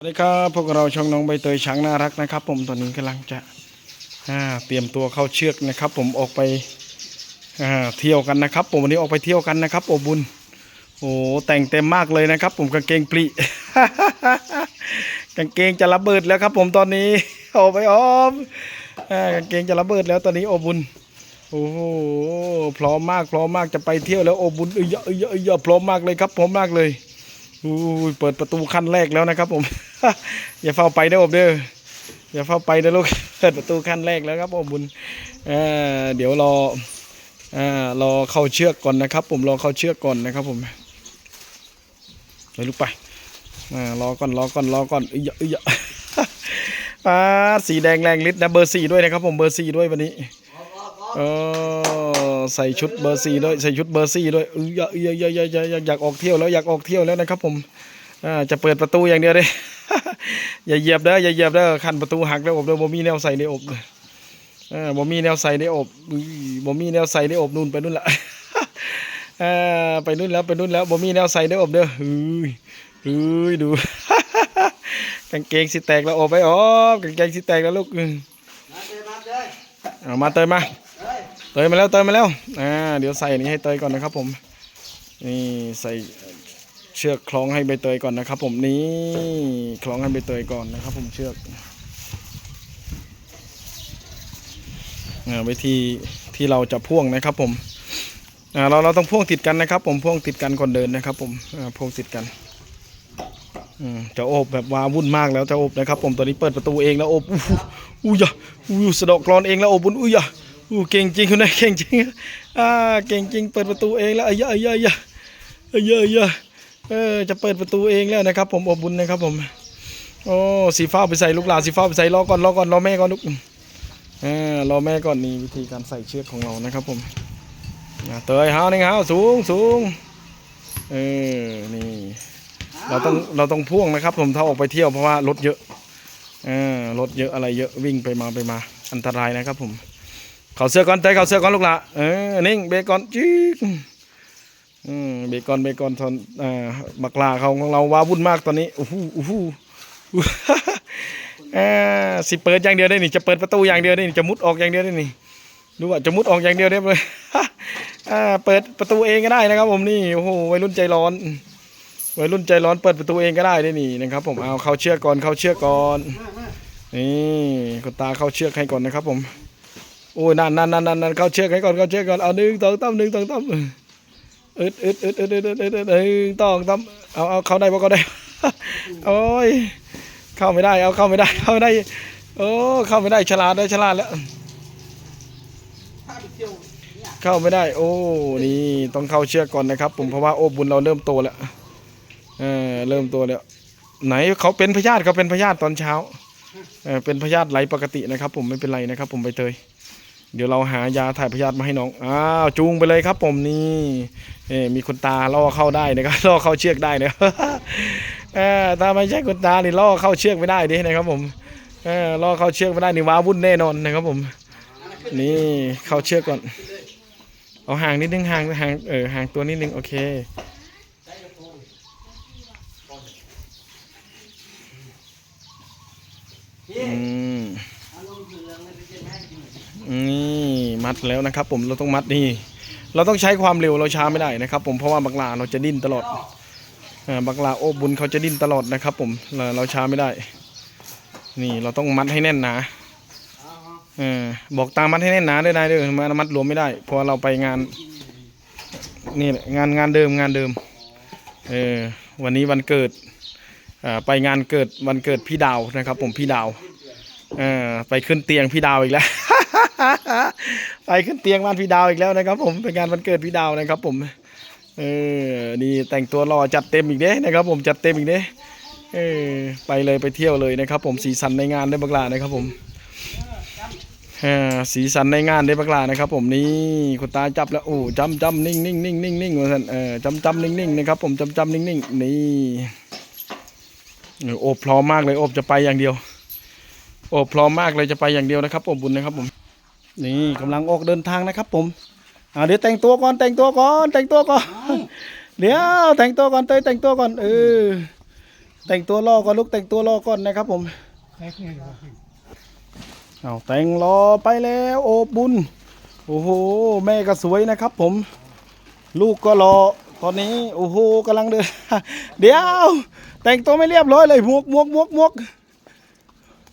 สวัสดีครับพวกเราช่องน้องใบเตยช้างน่ารักนะครับ ผมตอนนี้กำลังจะเตรียมตัวเข้าเชือกนะครับ ผมออกไปเที่ยวกันนะครับ ผมวันนี้ออกไปเที่ยวกันนะครับ โอบุญโอ้แต่งเต็มมากเลยนะครับ ผมกางเกงปลีกางเกงจะระเบิดแล้วครับ ผมตอนนี้ออกไปออมกางเกงจะระเบิดแล้วตอนนี้โอบุญโอ้โหพร้อมมากพร้อมมากจะไปเที่ยวแล้วโอบุญเอ้ยเอ้ยเอ้ยอ้ยพร้อมมากเลยครับพร้อมมากเลยอู้ยเปิดประตูขั้นแรกแล้วนะครับผม อย่าเฝ้าไปเด้ออบเด้ออย่าเฝ้าไปเด้อลูกเปิดประตูขั้นแรกแล้วครับผมบุญเอ่อเดี๋ยวรออ่อรอเข้าเชือกก่อนนะครับ ผมรอเข้าเชือกก่อนนะครับ ผมไปลูกไปอ่ารอก่อนรอก่อนรอก่อนอยอ้ยอ่าสีแดงแรงฤทธิ์นะเบอร์สี่ด้วยนะครับ ผมเบอร์สี่ด้วยวันนี้เออใส่ชุดเบอร์สี่ด้วยใส่ชุดเบอร์สี่ด้วยเอ้ยอ้ยอ้ยอยเอ้ยอยอยากออกเที่ยวแล้วอยากออกเที่ยวแล้วนะครับ ผมอ่าจะเปิดประตูอย่างเดียวเลย อย่าเหยียบเด้ออย่าเหยียบเด้อคันประตูหักเด้ออบเด้อบ่มีแนวใส่ในอบเออบ่มีแนวใส่ในอบบ่มีแนวใส่ในอบนู่นไปนู่นละเออไปนู่นแล้วไปนู่นแล้วบ่มีแนวใส่ในอบเด้อเฮ้ยเฮ้ยดูกางเกงสิแตกแล้วอบไปอ๋อกางเกงสิแตกแล้วลูกเอามาเตยมาเตยมาแล้วเตยมาแล้วอ่าเดี๋ยวใส่นี้ให้เตยก่อนนะครับผมนี่ใส่ เชือกคล้องให้ใบเตยก่อนนะครับ ผมนี่คล้องให้ใบเตยก่อนนะครับ ผมเชือกอ่าว้ที่ที่เราจะพ่วงนะครับ ผมอ่าเราเราต้องพ่วงติดกันนะครับ ผมพ่วงติดกันก่อนเดินนะครับ ผมพ่วงติดกันอืมจะโอบแบบว้าวุ่นมากแล้วจะโอบนะครับ ผมตอนนี้เปิดประตูเองแล้วโอบอู้หูอู้ยสะดอกกรอนเองแล้วโอบบุญอู้ยอู้เก่งจริงคุณนายเก่งจริงอ่าเก่งจริงเปิดประตูเองแล้วเอ้ยอ้ยเอ้ยอ้ยเอ้ยอ้ย เออจะเปิดประตูเองแล้วนะครับ ผมอบบุญนะครับผมโอ้สีฟ้าไปใส่ลูกหลานสีฟ้าไปใส่รอก่อนรอก่อนรอแม่ก่อนลูกอ่ารอแม่ก่อนนี่วิธีการใส่เชือกของเรานะครับผมเตยห้าวนี่ห้าวสูงสูงเออนี่ เราต้องเราต้องพ่วงนะครับ ผมถ้าออกไปเที่ยวเพราะว่ารถเยอะเออรถเยอะอะไรเยอะวิ่งไปมาไปมา อันตรายนะครับผมเขาเสื้อก่อนเตะเขาเสื้อก่อนลูกหละเออนิ่งเบรกก่อนจิ๊ อืมเบรกก่อนเบรกก่อนทนอ่อบักลาเขาของเราว้าวุ่นมากตอนนี้โอ้โหโอ้โหเออสิเปิดอย่างเดียวได้นี่จะเปิดประตูอย่างเดียวได้นี่จะมุดออกอย่างเดียวได้นี่ดูว่าจะมุดออกอย่างเดียวได้เลยอ่าเปิดประตูเองก็ได้นะครับ ผมนี่โอ้โหวัยรุ่นใจร้อนวัยรุ่นใจร้อนเปิดประตูเองก็ได้ได้นี่นะครับ ผมเอาเข้าเชือกก่อนเข้าเชือกก่อนนี่คุณตาเข้าเชือกให้ก่อนนะครับ ผมโอ้ยนั่นนั่นนั่นนั่นเข้าเชือกให้ก่อนเข้าเชือกก่อนเอาหนึ่งสองตั้มหนึ่งสองตั้ม อึดอึดอึดอึดอึดอึดอึดอึดหนึ่งสองตั้มเอาเอาเข้าได้ปะก็ได้ โอ้ย เข้าไม่ได้ เอาเข้าไม่ได้ เข้าไม่ได้ โอ้เข้าไม่ได้ฉลาดได้ฉลาดแล้ว เข้าไม่ได้ โอ้ นี่ต้องเข้าเชือกก่อนนะครับผมเพราะว่าโอ้บุญเราเริ่มโตแล้ว เออเริ่มโตแล้ว ไหนเขาเป็นพยาธิเขาเป็นพยาธิตอนเช้า เออเป็นพยาธิไหลปกตินะครับ ผมไม่เป็นไรนะครับ ผมใบเตย เดี๋ยวเราหายาถ่ายพยาธิมาให้น้องอ้าวจูงไปเลยครับผมนี่เออมีคนตาล่อเข้าได้นะครับล่อเข้าเชือกได้นะเออถ้าไม่ใช่คนตานี่ล่อเข้าเชือกไม่ได้ดินะครับผมเออล่อเข้าเชือกไม่ได้นี่ว้าวุ่นแน่นอนนะครับผม นี่เข้าเชือกก่อนเอาห่างนิดนึงห่างห่างเออห่างตัวนิดนึงโอเคอืม นี่มัดแล้วนะครับ ผมเราต้องมัดนี่ เราต้องใช้ความเร็วเราช้าไม่ได้นะครับ ผมเพราะว่าบักลาเราจะดิ้นตลอดอ่าบักลาโอบบุญเขาจะดิ้นตลอดนะครับ ผมเราช้าไม่ได้ นี่เราต้องมัดให้แน่นหนาออบอกตามมัดให้แน่นหนาด้วยนายเด้อมามัดรวมไม่ได้พราะว่าเราไปงานนี่งานงานเดิมงานเดิมเออวันนี้วันเกิดอ่าไปงานเกิดวันเกิดพี่ดาวนะครับ ผมพี่ดาวอไปขึ้นเตียงพี่ดาวอีกแล้ว ไปขึ้นเตียงบ้านพี่ดาวอีกแล้วนะครับ ผมไปงานวันเกิดพี่ดาวนะครับ ผม เออนี่แต่งตัวรอจัดเต็มอีกเด้นะครับ ผมจัดเต็มอีกเด้เออไปเลยไปเที่ยวเลยนะครับ ผมสีสันในงานได้บักลานะครับ ผมอ่าสีสันในงานได้บักลานะครับ ผมนี่คุณตาจับแล้วโอ้จำจำนิ่งนิ่งนิ่งนิ่งนิ่งว่าท่านเออจำจำนิ่งนิ่งนะครับ ผมจำจำนิ่งนิ่งนี่โอบพร้อมมากเลยโอบจะไปอย่างเดียวโอบพร้อมมากเลยจะไปอย่างเดียวนะครับผมบุญนะครับผม นี่กำลังออกเดินทางนะครับ ผมอ่าเดี๋ยวแต่งตัวก่อนแต่งตัวก่อนแต่งตัวก่อนเดี๋ยวแต่งตัวก่อนเตยแต่งตัวก่อนเออแต่งตัวรอก่อนลูกแต่งตัวรอก่อนนะครับ ผมเอาแต่งรอไปแล้วโอบบุญโอ้โหแม่ก็สวยนะครับ ผม ลูกก็รอตอนนี้โอ้โหกำลังเดิน เดี๋ยว แต่งตัวไม่เรียบร้อยเลยหมวกหมวกหมวกหมวก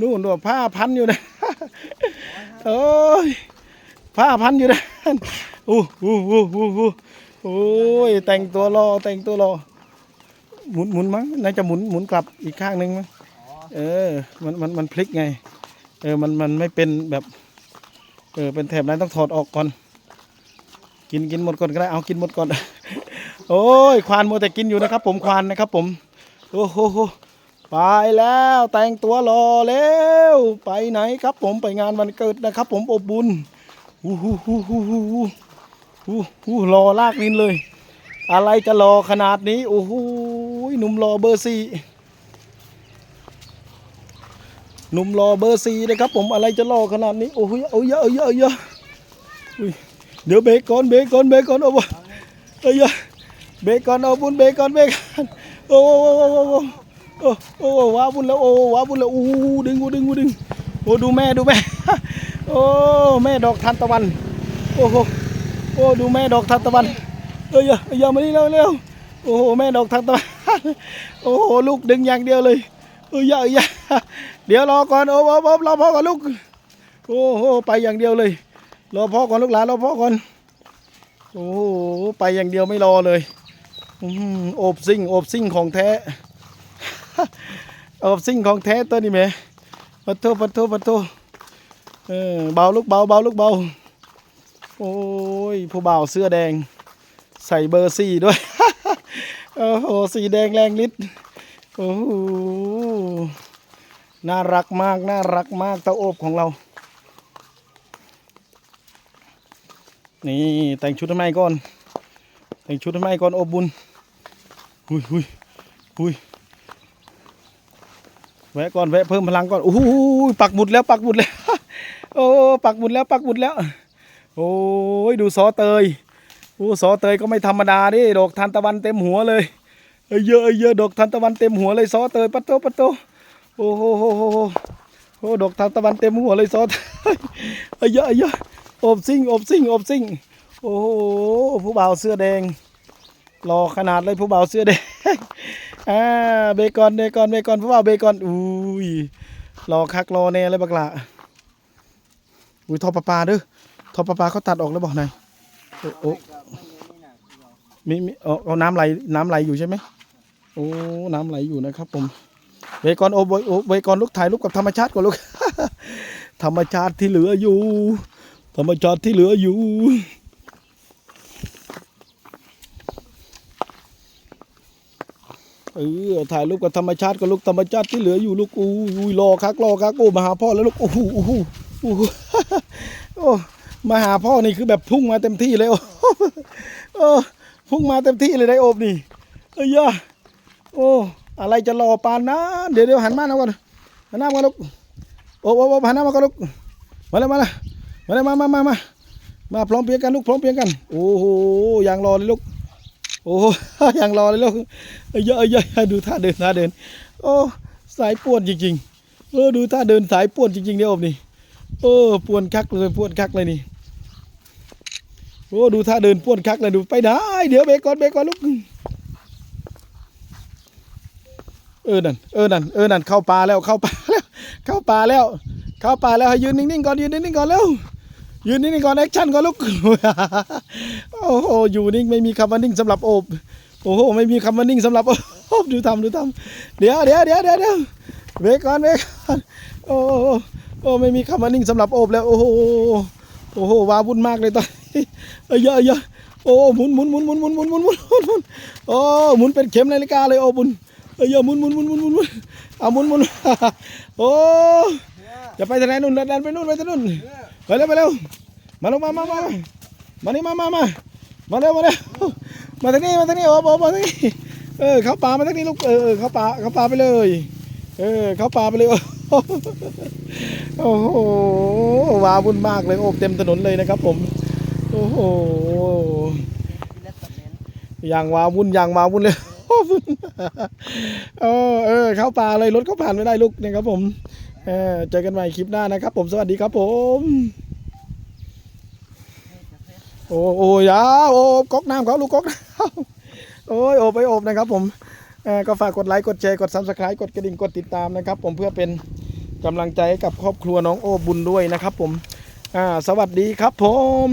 นู่นด้วยผ้าพันอยู่นะ โอ้ยผ้าพันอยู่นะอู้อู้อู้อู้อู้โอ้ยแต่งตัวรอแต่งตัวรอหมุนหมุนมั้งน่าจะหมุนหมุนกลับอีกข้างหนึ่งมั้งเออมันมันมันพลิกไง เออมันมันไม่เป็นแบบ เออเป็นแถบนั้นต้องถอดออกก่อน กินกินหมดก่อนก็ได้เอากินหมดก่อน โอ้ยควานมัวแต่กินอยู่นะครับ ผมควานนะครับ ผมโอ้โห ไปแล้วแต่งตัวรอแล้วไปไหนครับผมไปงานวันเกิดนะครับ ผมอบบุญอู้หูหูหูหูหูหูหูรอลากลินเลย อะไรจะรอขนาดนี้โอ้โหหนุ่มรอเบอร์สี่หนุ่มรอเบอร์สี่เลยครับ ผมอะไรจะรอขนาดนี้โอ้โหเอาเยอะเอาเยอะเอาเยอะอุ้ยเดี๋ยวเบรกก่อนเบรกก่อนเบรกก่อนเอาวะเอาเยอะเบรกก่อนเอาบุญเบรกก่อนเบรกก่อนโอ้โห โอ้โอ้ว้าบุญแล้วโอ้ว้าบุญแล้วอู้ดึงกูดึงกูดึงโอ้ดูแม่ดูแม่โอ้แม่ดอกทานตะวันโอ้โหโอ้ดูแม่ดอกทานตะวันเอ้ยอย่าอย่ามานี่เร็วเร็วโอ้โหแม่ดอกทานตะวันโอ้โหลูกดึงอย่างเดียวเลยเอ้ยอย่าอย่าเดี๋ยวรอก่อนโอ้โหรอพ่อก่อนลูกโอ้โหไปอย่างเดียวเลยรอพ่อก่อนลูกหลานรอพ่อก่อนโอ้โหไปอย่างเดียวไม่รอเลยอืมโอบซิ่งโอบซิ่งของแท้ โอบซิ่งของแท้ตัวนี้แม่ปัดโทปัดโทปัดโทเออเบาลูกเบาเบาลูกเบาโอ้ยผู้บ่าเสื้อแดง ใส่เบอร์สี่ด้วย โอ้โหสีแดงแรงฤทธิ์โอ้โหน่ารักมากน่ารักมากเต้าอบของเรา นี่แต่งชุดทำไมก่อน แต่งชุดทำไมก่อนอบบุญหุยหุยหุย แวะก่อนแวะเพิ่มพลังก่อนโอ้โหปักหมุดแล้วปักหมุดแล้ว โอ้ปักหมุดแล้วปักหมุดแล้ว โอ้ยดูซอเตยโอ้ซอเตยก็ไม่ธรรมดาดิดอกทานตะวันเต็มหัวเลยเยอะเยอะดอกทานตะวันเต็มหัวเลยซอเตยปัตโตปัตโตโอ้โหโหโหโหโอ้ดอกทานตะวันเต็มหัวเลยซอเตยเยอะเยเยอะอบซิ่งอบซิ่งอบซิ่งโอ้โหผู้บ่าวเสื้อแดงรอขนาดเลยผู้บ่าวเสื้อแดง อ่าเบคอนเบคอนเบคอนผู้บ่าเบคอนอุ้ยรอคักรอแน่เลยบักละอุ้ยทอปลาปลาด้อทอปลาปลาเขาตัดออกแล้วบอกนายโอ้โอ้มีมีเอาน้ำไหลน้ำไหลอยู่ใช่ไหมโอ้น้ำไหลอยู่นะครับผมเวกอนโอโบโอเวกอนลูกถ่ายรูปกับธรรมชาติก่อนลูกธรรมชาติที่เหลืออยู่ ธรรมชาติที่เหลืออยู่ เออถ่ายรูปกับธรรมชาติกับลูกธรรมชาติที่เหลืออยู่ลูกอู้ยรอคักรอคักโอ้มาหาพ่อแล้วลูกโอ้โหโอ้โหโอ้มาหาพ่อนี่คือแบบพุ่งมาเต็มที่เลยโอ้โอ้พุ่งมาเต็มที่เลยได้โอบนี่เอ้ยโอ้อะไรจะรอปานนะเดี๋ยวเดี๋ยวหันมาหน่อยก่อนหันหน้ามาลูกโอ้โอ้หันหน้ามาก่อนลูกมาเลยมาเลยมาเลยมามามามามาพร้อมเพียงกันลูกพร้อมเพียงกัน โอ้โหอย่างรอเลยลูก โอ้โหอย่างรอเลยลูกเยยะเยยะดูท่าเดินท่าเดิน โอ้สายป่วนจริงๆเออดูท่าเดินสายป่วนจริงๆเนี่ยอบนี่โอ้ปวนคักเลยปวนคักเลยนี่โอ้ดูท่าเดินปวนคักเลยดูไปได้เดี๋ยวเบรกก่อนเบรกก่อนลูกเออนั่นเออนั่นเออนั่นเข้าป่าแล้วเข้าป่าแล้ว เข้าป่าแล้ว เข้าป่าแล้วให้ยืนนิ่งๆก่อนยืนนิ่งๆก่อนเร็ว ยืนนิ่งๆก่อนแอคชั่นก่อนลูกโอ้โหอยู่นิ่งไม่มีคำว่านิ่งสำหรับโอบโอ้โหไม่มีคำว่านิ่งสำหรับโอบดูทำดูทำเดี๋ยวเดี๋ยวเดี๋ยวเดี๋ยวเดี๋ยวเบรกก่อนเบรกก่อนโอ้โหโอ้ไม่มีคำว่านิ่งสำหรับโอบแล้วโอ้โหโอ้โหว้าวุ่นมากเลยตอนเอ้ยเอะเยอะโอ้หมุนหมุนหมุนหมุนหมุนหมุนหมุนหมุนหมุนหมุนโอ้หมุนเป็นเข็มนาฬิกาเลยโอ้บุญเอ้ยเยอหมุนหมุนหมุนหมุนหมุนหมุนเอาหมุนหมุนโอ้อย่าไปทางไหนนู่นดันไปนู่นไปทางนู่น ไปเร็วไปเร็วมาลงมามามามานี่มามามามาเร็วมาเร็วมาทางนี้มาทางนี้โอ้โหมาทางนี้เออเข้าป่ามาทางนี้ลูกเออเข้าป่าเข้าป่าไปเลย เออเข้าป่าไปเลยโอ้โหว้าวุ่นมากเลยโอบเต็มถนนเลยนะครับ ผม โอ้โหอย่างว้าวุ่นอย่างว้าวุ่นเลยบุญเออเออเข้าป่าเลยรถเขาผ่านไม่ได้ลูกนะครับผม เจอกันใหม่คลิปหน้านะครับ ผมสวัสดีครับผมโอ้โอ้ยาโอ้ก๊อกน้ำเขาลูกก๊อกน้ำโอ้ยโอบไปโอบนะครับ ผมก็ฝากกดไลค์กดแชร์กดซับสไครต์กดกระดิ่งกดติดตามนะครับ ผมเพื่อเป็นกำลังใจให้กับครอบครัวน้องโอบุญด้วยนะครับ ผมสวัสดีครับผม